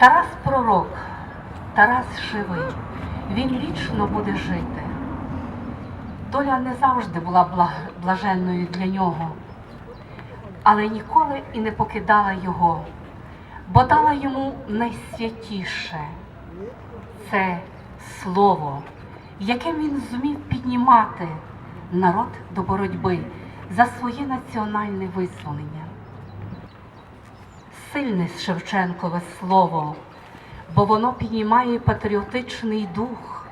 Тарас пророк, Тарас живий, він вічно буде жити. Доля не завжди була бла- блаженною для нього, але ніколи і не покидала його, бо дала йому найсвятіше це слово, яке він зумів піднімати народ до боротьби за своє національне визволення. Сильне Шевченкове слово, бо воно піднімає патріотичний дух,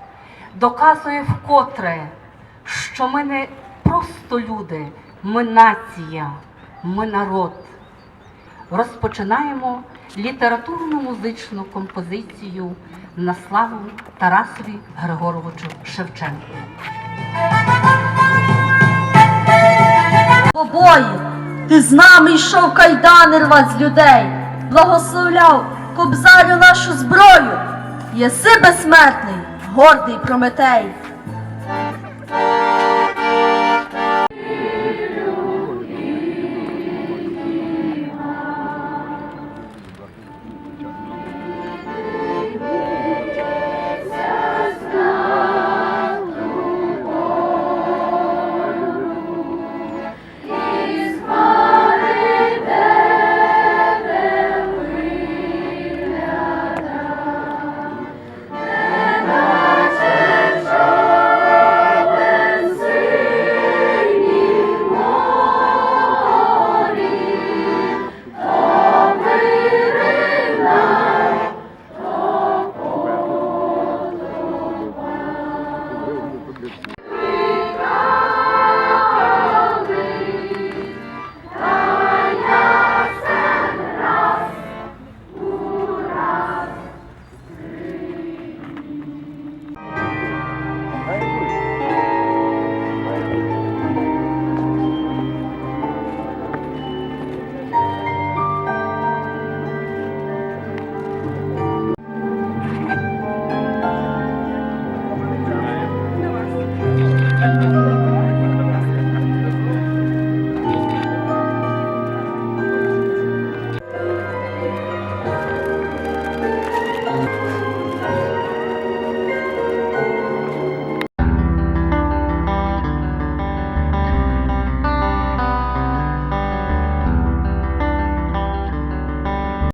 доказує вкотре, що ми не просто люди, ми нація, ми народ. Розпочинаємо літературно-музичну композицію на славу Тарасові Григоровичу Шевченку. Ти з нами йшов кайдани рвать з людей, благословляв кобзарю нашу зброю. Єси безсмертний, гордий Прометей,